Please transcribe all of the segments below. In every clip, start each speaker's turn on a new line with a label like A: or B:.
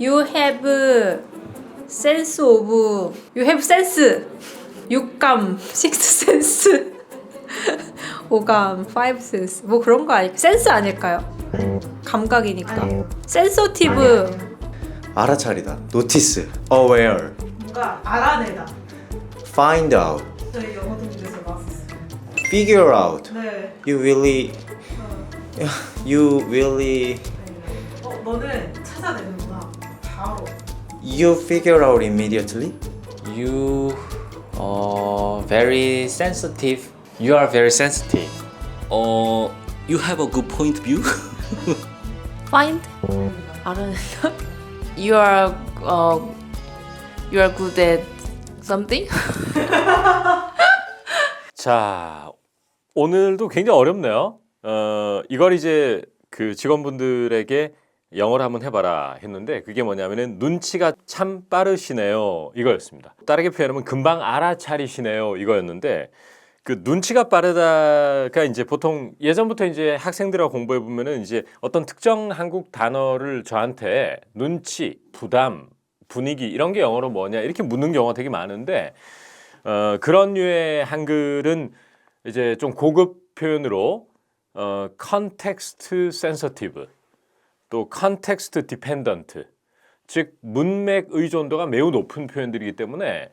A: You have sense of You have sense 육감 six sense 오감 five sense 뭐 그런 거 아닐까? 센스 아닐까요? 감각이니까 sensitive
B: 알아차리다. notice, aware,
C: 뭔가 알아내다.
B: find out,
C: 저희 영어 동부에서 나왔었어요.
B: figure out.
C: 네.
B: You really, you really,
C: 어, 너는 찾아내는구나. 바로.
B: you figure out immediately.
D: You uh, very sensitive. You are very sensitive.
E: 어, you have a good point of view.
F: find 알아낸다 you are uh, you are good at something
G: 자, 오늘도 굉장히 어렵네요. 어, 이걸 이제 그 직원분들에게 영어를 한번 해봐라 했는데 그게 뭐냐면은 눈치가 참 빠르시네요 이거였습니다. 다르게 표현하면 금방 알아차리시네요 이거였는데 그 눈치가 빠르다가 이제 보통 예전부터 이제 학생들하고 공부해 보면은 이제 어떤 특정 한국 단어를 저한테 눈치, 부담, 분위기 이런 게 영어로 뭐냐 이렇게 묻는 경우가 되게 많은데 어, 그런 류의 한글은 이제 좀 고급 표현으로 어, context sensitive 또 context dependent 즉 문맥 의존도가 매우 높은 표현들이기 때문에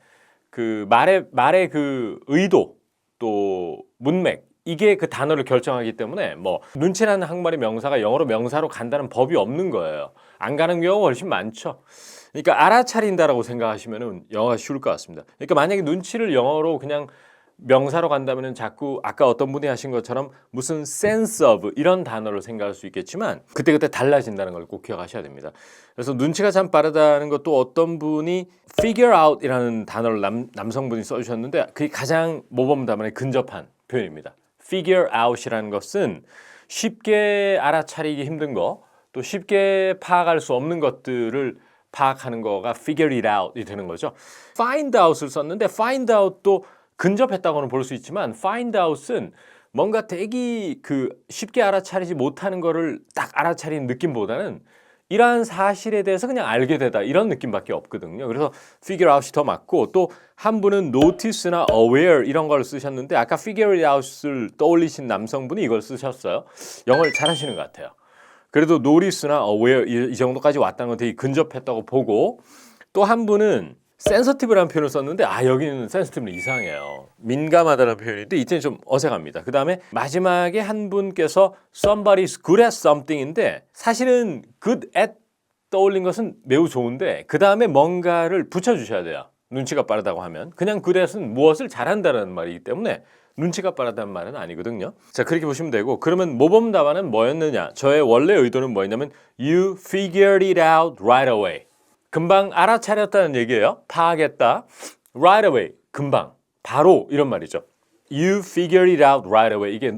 G: 그 말의 말의 그 의도 또 문맥 이게 그 단어를 결정하기 때문에 뭐 눈치라는 한국말의 명사가 영어로 명사로 간다는 법이 없는 거예요. 안 가는 경우가 훨씬 많죠. 그러니까 알아차린다라고 생각하시면은 영어가 쉬울 것 같습니다. 그러니까 만약에 눈치를 영어로 그냥 명사로 간다면은 자꾸 아까 어떤 분이 하신 것처럼 무슨 sense of 이런 단어를 생각할 수 있겠지만 그때그때 달라진다는 걸 꼭 기억하셔야 됩니다. 그래서 눈치가 참 빠르다는 것도 어떤 분이 figure out이라는 단어를 남, 남성분이 써주셨는데 그게 가장 모범 답안에 근접한 표현입니다. figure out이라는 것은 쉽게 알아차리기 힘든 거 또 쉽게 파악할 수 없는 것들을 파악하는 거가 figure it out이 되는 거죠. find out을 썼는데 find out도 근접했다고는 볼 수 있지만 find out은 뭔가 되게 그 쉽게 알아차리지 못하는 거를 딱 알아차리는 느낌보다는 이러한 사실에 대해서 그냥 알게 되다 이런 느낌밖에 없거든요. 그래서 figure out이 더 맞고 또 한 분은 notice나 aware 이런 걸 쓰셨는데 아까 figure out을 떠올리신 남성분이 이걸 쓰셨어요. 영어를 잘하시는 것 같아요. 그래도 notice나 aware 이, 이 정도까지 왔다는 건 되게 근접했다고 보고 또 한 분은 sensitive라는 표현을 썼는데 아 여기는 sensitive는 이상해요. 민감하다는 표현인데 이때는 좀 어색합니다. 그 다음에 마지막에 한 분께서 somebody's good at something인데 사실은 good at 떠올린 것은 매우 좋은데 그 다음에 뭔가를 붙여주셔야 돼요. 눈치가 빠르다고 하면 그냥 good at은 무엇을 잘한다는 말이기 때문에 눈치가 빠르다는 말은 아니거든요. 자 그렇게 보시면 되고 그러면 모범 답안은 뭐였느냐? 저의 원래 의도는 뭐였냐면 you figured it out right away. 금방 알아차렸다는 얘기예요. 파악했다. right away. 금방. 바로 이런 말이죠. You figured it out right away. 이게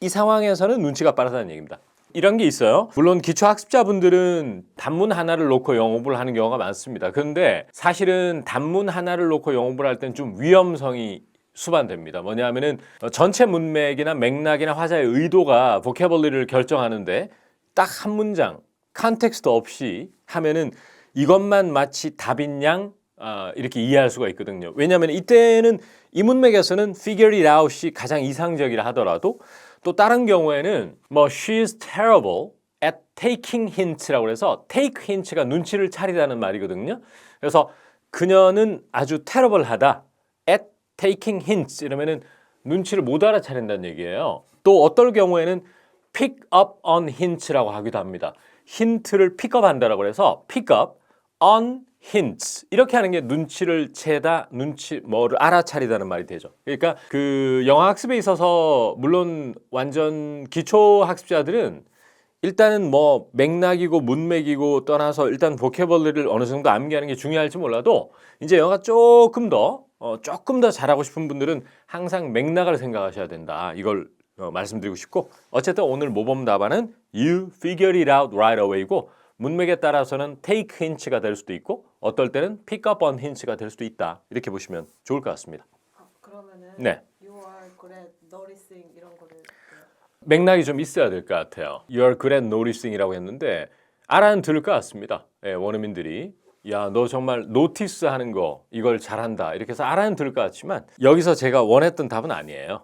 G: 이 상황에서는 눈치가 빠르다는 얘기입니다. 이런 게 있어요. 물론 기초 학습자분들은 단문 하나를 놓고 영업을 하는 경우가 많습니다. 그런데 사실은 단문 하나를 놓고 영업을 할땐좀 위험성이 수반됩니다. 뭐냐 하면은 어, 전체 문맥이나 맥락이나 화자의 의도가 보캐블리를 결정하는데 딱 한 문장 컨텍스트 없이 하면은 이것만 마치 답인 양 아, 이렇게 이해할 수가 있거든요. 왜냐하면 이때는 이 문맥에서는 figure it out이 가장 이상적이라 하더라도 또 다른 경우에는 뭐 she's terrible at taking hints라고 해서 take hints가 눈치를 차리다는 말이거든요. 그래서 그녀는 아주 terrible하다 at taking hints 이러면은 눈치를 못 알아차린다는 얘기예요. 또 어떨 경우에는 pick up on hints라고 하기도 합니다. 힌트를 픽업한다라고 해서 pick up on hints 이렇게 하는 게 눈치를 채다 눈치 뭐를 알아차리다는 말이 되죠. 그러니까 그 영어 학습에 있어서 물론 완전 기초 학습자들은 일단은 뭐 맥락이고 문맥이고 떠나서 일단 보캐벌리를 어느 정도 암기하는 게 중요할지 몰라도 이제 영어가 조금 더 어, 조금 더 잘하고 싶은 분들은 항상 맥락을 생각하셔야 된다. 이걸 어, 말씀드리고 싶고 어쨌든 오늘 모범 답안은 you figure it out right away고 문맥에 따라서는 take hints가 될 수도 있고 어떨 때는 pick up on hints가 될 수도 있다. 이렇게 보시면 좋을 것 같습니다.
C: 아, 그러면은
G: 네.
C: you are good at noticing 이런 거를
G: 맥락이 좀 있어야 될 것 같아요. You're good at noticing이라고 했는데 알아는 들을 것 같습니다. 예, 원어민들이 야 너 정말 노티스 하는 거 이걸 잘한다 이렇게 해서 알아는 들을 것 같지만 여기서 제가 원했던 답은 아니에요.